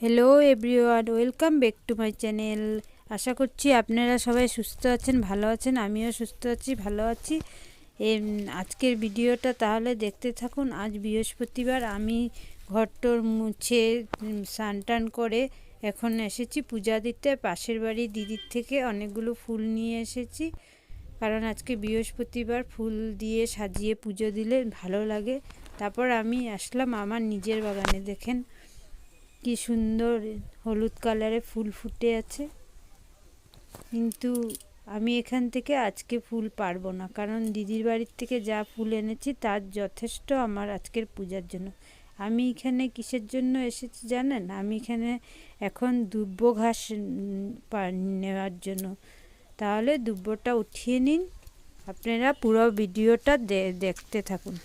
Hello everyone welcome back to my channel আশা করছি আপনারা সবাই সুস্থ আছেন, ভালো আছেন, আমিও সুস্থ আছি, ভালো আছি। আজকের ভিডিওটা তাহলে দেখতে থাকুন, আজ বৃহস্পতিবার আমি ঘরটর মুছে স্নান টান করে এখন এসেছি পূজা দিতে। পাশের বাড়ি দিদির থেকে অনেকগুলো ফুল নিয়ে এসেছি, কারণ আজকে বৃহস্পতিবার ফুল দিয়ে সাজিয়ে পুজো দিলে ভালো লাগে। তারপর আমি আসলাম আমার নিজের বাগানে, দেখেন। কি সুন্দর হলুদ কালারে ফুল ফুটে আছে। কিন্তু আমি এখান থেকে আজকে ফুল পারব না। কারণ দিদির বাড়ির থেকে যা ফুল এনেছি তার যথেষ্ট আমার আজকের পূজার জন্য। আমি এখানে কিসের জন্য এসেছি জানেন? আমি এখানে এখন দুব্য ঘাস নেওয়ার জন্য। তাহলে দুব্বটা উঠিয়ে নিন। আপনারা পুরো ভিডিওটা দেখতে থাকুন।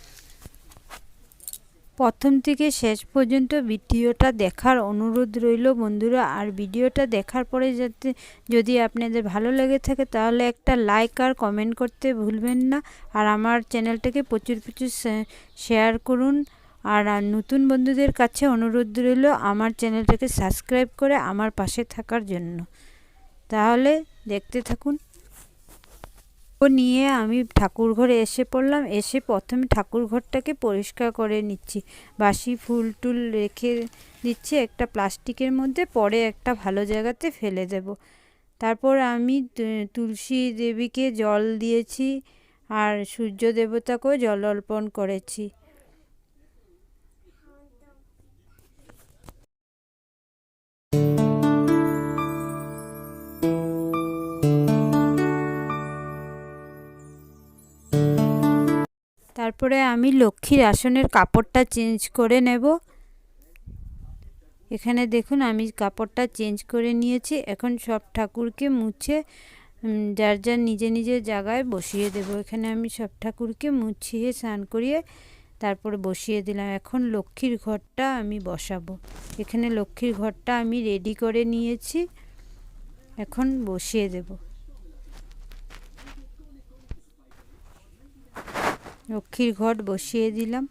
প্রথম থেকে শেষ পর্যন্ত ভিডিওটা দেখার অনুরোধ রইল বন্ধুরা। আর ভিডিওটা দেখার পরে যাতে যদি আপনাদের ভালো লেগে থাকে তাহলে একটা লাইক আর কমেন্ট করতে ভুলবেন না। আর আমার চ্যানেলটাকে প্রচুর প্রচুর শেয়ার করুন। আর নতুন বন্ধুদের কাছে অনুরোধ রইল আমার চ্যানেলটাকে সাবস্ক্রাইব করে আমার পাশে থাকার জন্য। তাহলে দেখতে থাকুন। নিয়ে আমি ঠাকুর ঘরে এসে পড়লাম। এসে প্রথমে ঠাকুর ঘরটাকে পরিষ্কার করে নিচ্ছি। বাসি ফুল টুল রেখে দিচ্ছি একটা প্লাস্টিকের মধ্যে, পরে একটা ভালো জায়গাতে ফেলে দেব। তারপর আমি তুলসী দেবীকে জল দিয়েছি আর সূর্য দেবতাকেও জল অর্পণ করেছি। তারপরে আমি লক্ষ্মীর আসনের কাপড়টা চেঞ্জ করে নেব। এখানে দেখুন আমি কাপড়টা চেঞ্জ করে নিয়েছি। এখন সব ঠাকুরকে মুছে যার যার নিজে নিজের জায়গায় বসিয়ে দেব। এখানে আমি সব ঠাকুরকে মুছিয়ে, স্নান করিয়ে তারপরে বসিয়ে দিলাম। এখন লক্ষ্মীর ঘরটা আমি বসাবো। এখানে লক্ষ্মীর ঘরটা আমি রেডি করে নিয়েছি। এখন বসিয়ে দেবো। লক্ষ্মীর ঘট বসিয়ে দিলাম।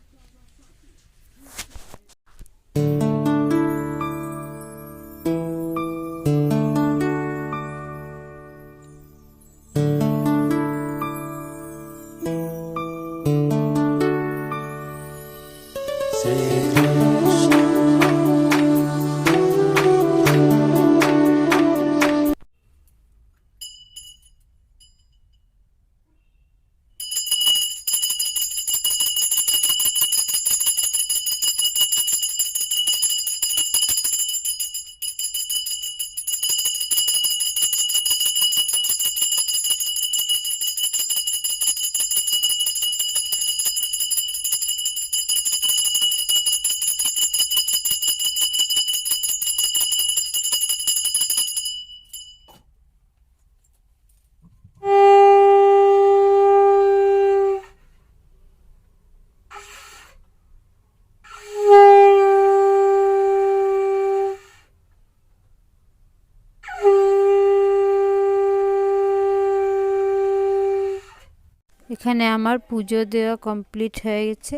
এখানে আমার পুজো দেওয়া কমপ্লিট হয়ে গেছে।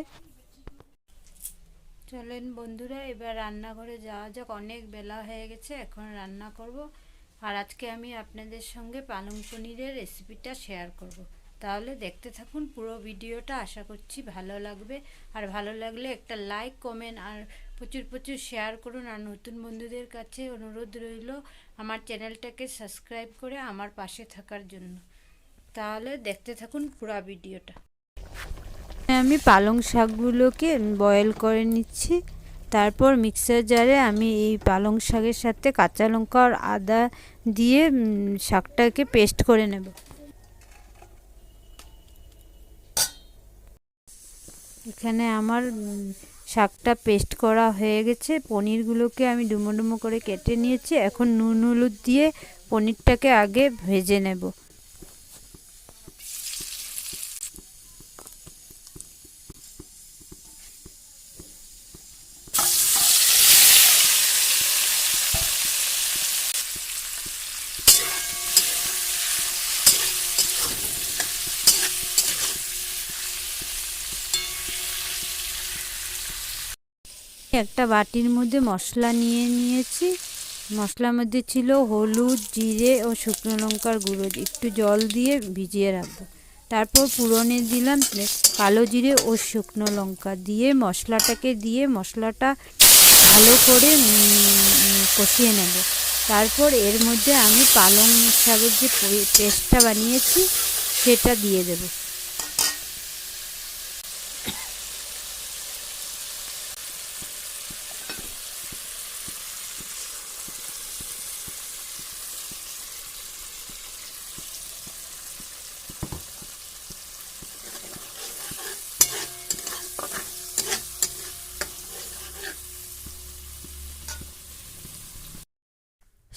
চলেন বন্ধুরা, এবার রান্নাঘরে যাওয়া যাক। অনেক বেলা হয়ে গেছে, এখন রান্না করব। আর আজকে আমি আপনাদের সঙ্গে পালং পনিরের রেসিপিটা শেয়ার করব। তাহলে দেখতে থাকুন, পুরো ভিডিওটা আশা করছি ভালো লাগবে। আর ভালো লাগলে একটা লাইক কমেন্ট আর প্রচুর প্রচুর শেয়ার করুন। আর নতুন বন্ধুদের কাছে অনুরোধ রইল, আমার চ্যানেলটাকে সাবস্ক্রাইব করে আমার পাশে থাকার জন্য। তাহলে দেখতে থাকুন পুরো ভিডিওটা। আমি পালং শাকগুলোকে বয়েল করে নিচ্ছি। তারপর মিক্সার জারে আমি এই পালং শাকের সাথে কাঁচা লঙ্কা আর আদা দিয়ে শাকটাকে পেস্ট করে নেব। এখানে আমার শাকটা পেস্ট করা হয়ে গেছে। পনিরগুলোকে আমি ডুমো ডুমো করে কেটে নিয়েছি। এখন নুন হলুদ দিয়ে পনিরটাকে আগে ভেজে নেব। একটা বাটির মধ্যে মশলা নিয়ে নিয়েছি। মশলার মধ্যে ছিল হলুদ, জিরে ও শুকনো লঙ্কার গুঁড়ো। একটু জল দিয়ে ভিজিয়ে রাখব। তারপর পুরনে দিলাম কালো জিরে ও শুকনো লঙ্কা দিয়ে মশলাটাকে দিয়ে মশলাটা ভালো করে কষিয়ে নেব। তারপর এর মধ্যে আমি পালং শাকের যে পেস্টটা বানিয়েছি, সেটা দিয়ে দেবো।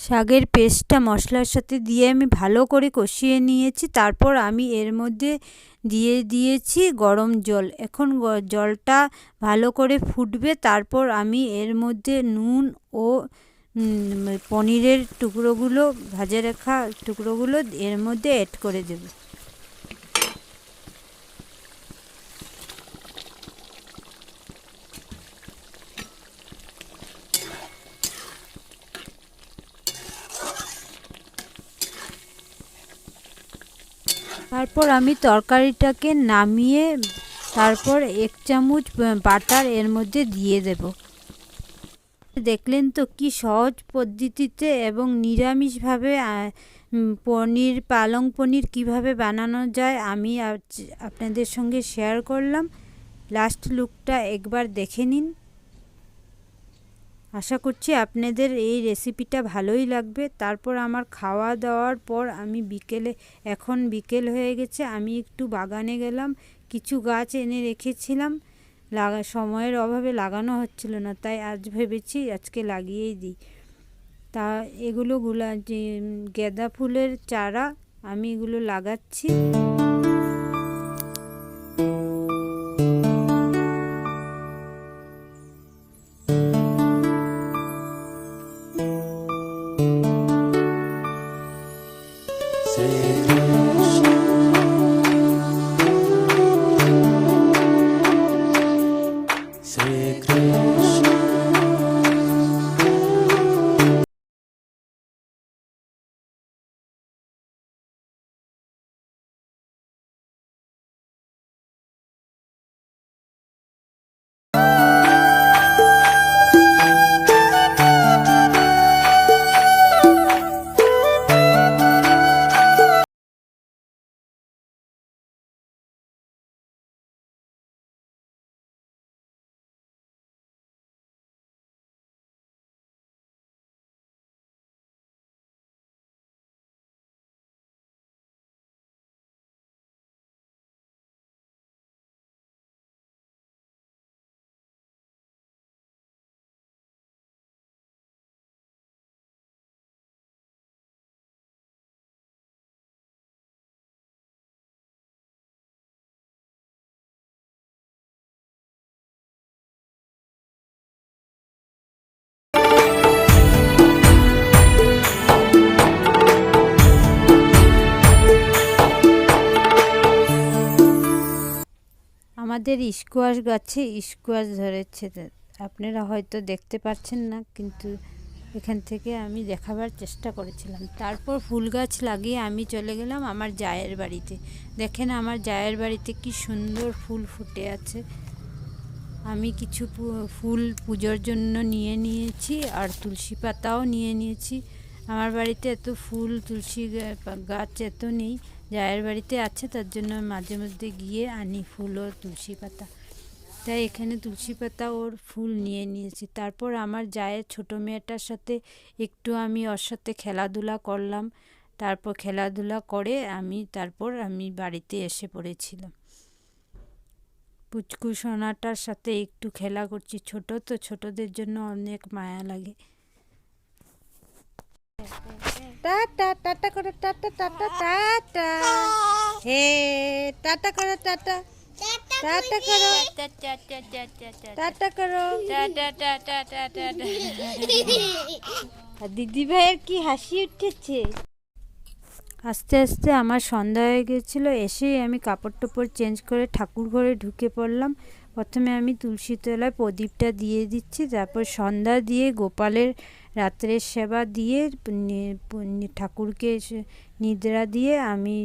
শাকের পেস্টটা মশলার সাথে দিয়ে আমি ভালো করে কষিয়ে নিয়েছি। তারপর আমি এর মধ্যে দিয়ে দিয়েছি গরম জল। এখন জলটা ভালো করে ফুটবে। তারপর আমি এর মধ্যে নুন ও পনিরের টুকরোগুলো, ভাজে রাখা টুকরোগুলো এর মধ্যে অ্যাড করে দেবো। তারপর আমি তরকারিটাকে নামিয়ে তারপর এক চামচ বাটার এর মধ্যে দিয়ে দেব। দেখলেন তো কি সহজ পদ্ধতিতে এবং নিরামিষভাবে পনির, পালং পনির কীভাবে বানানো যায় আমি আপনাদের সঙ্গে শেয়ার করলাম। লাস্ট লুকটা একবার দেখে নিন। আশা করছি আপনাদের এই রেসিপিটা ভালোই লাগবে। তারপর আমার খাওয়া দাওয়ার পর আমি বিকেলে, এখন বিকেল হয়ে গেছে, আমি একটু বাগানে গেলাম, কিছু গাছ এনে রেখেছিলাম। লাগা, সময়ের অভাবে লাগানো হচ্ছিল না, তাই আজ ভেবেছি আজকে লাগিয়েই দিই। তা এগুলো গুলা, যে গেঁদা ফুলের চারা আমি এগুলো লাগাচ্ছি। আমাদের স্কোয়াশ গাছে স্কোয়াশ ধরেছে। আপনারা হয়তো দেখতে পাচ্ছেন না, কিন্তু এখান থেকে আমি দেখাবার চেষ্টা করেছিলাম। তারপর ফুল গাছ লাগিয়ে আমি চলে গেলাম আমার জায়ের বাড়িতে। দেখেন আমার জায়ের বাড়িতে কি সুন্দর ফুল ফুটে আছে। আমি কিছু ফুল পুজোর জন্য নিয়ে নিয়েছি আর তুলসী পাতাও নিয়ে নিয়েছি। আমার বাড়িতে এত ফুল, তুলসী গাছ এত নেই। জায়ের বাড়িতে আছে, তার জন্য মাঝে মধ্যে গিয়ে আনি ফুল ও তুলসী পাতা। তাই এখানে তুলসী পাতা ওর ফুল নিয়ে নিয়েছি। তারপর আমার জায়ের ছোট মেয়েটার সাথে একটু আমি ওর সাথে খেলাধুলা করলাম। তারপর খেলাধুলা করে আমি, তারপর আমি বাড়িতে এসে পড়েছিলাম। পুচকু সোনাটার সাথে একটু খেলা করছি। ছোট তো ছোটদের জন্য অনেক মায়া লাগে। টাটা টাটা করো টাটা টাটা টাটা হে টাটা করো টাটা টাটা করো টাটা করো দিদি ভাইয়ের কি হাসি উঠেছে আস্তে আস্তে আমার সন্ধ্যা হয়ে গেছিল এসেই আমি কাপড় টাপড় চেঞ্জ করে ঠাকুর ঘরে ঢুকে পড়লাম প্রথমে আমি তুলসী তলায় প্রদীপটা দিয়ে দিচ্ছি তারপর সন্ধ্যা দিয়ে গোপালের রাত্রের সেবা দিয়ে ঠাকুরকে নিদ্রা দিয়ে আমি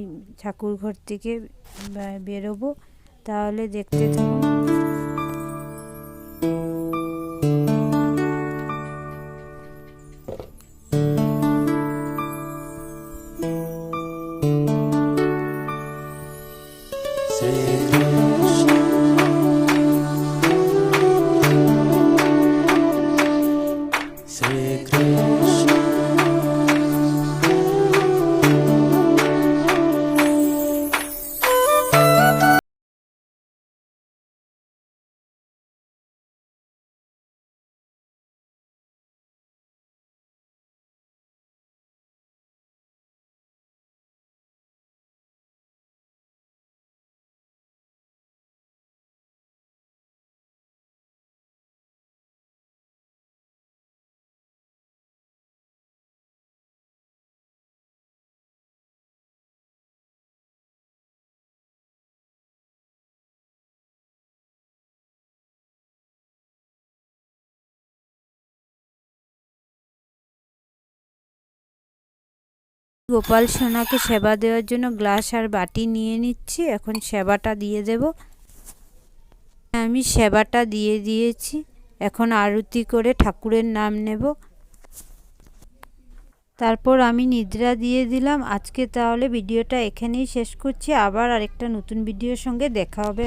ঠাকুর ঘর থেকে বেরোবো। তাহলে দেখতে থাকুন। গোপাল সোনাকে সেবা দেওয়ার জন্য গ্লাস আর বাটি নিয়ে নিচ্ছি। এখন সেবাটা দিয়ে দেব। আমি সেবাটা দিয়ে দিয়েছি। এখন আরতি করে ঠাকুরের নাম নেব। তারপর আমি নিদ্রা দিয়ে দিলাম। আজকে তাহলে ভিডিওটা এখানেই শেষ করছি। আবার আরেকটা নতুন ভিডিওর সঙ্গে দেখা হবে।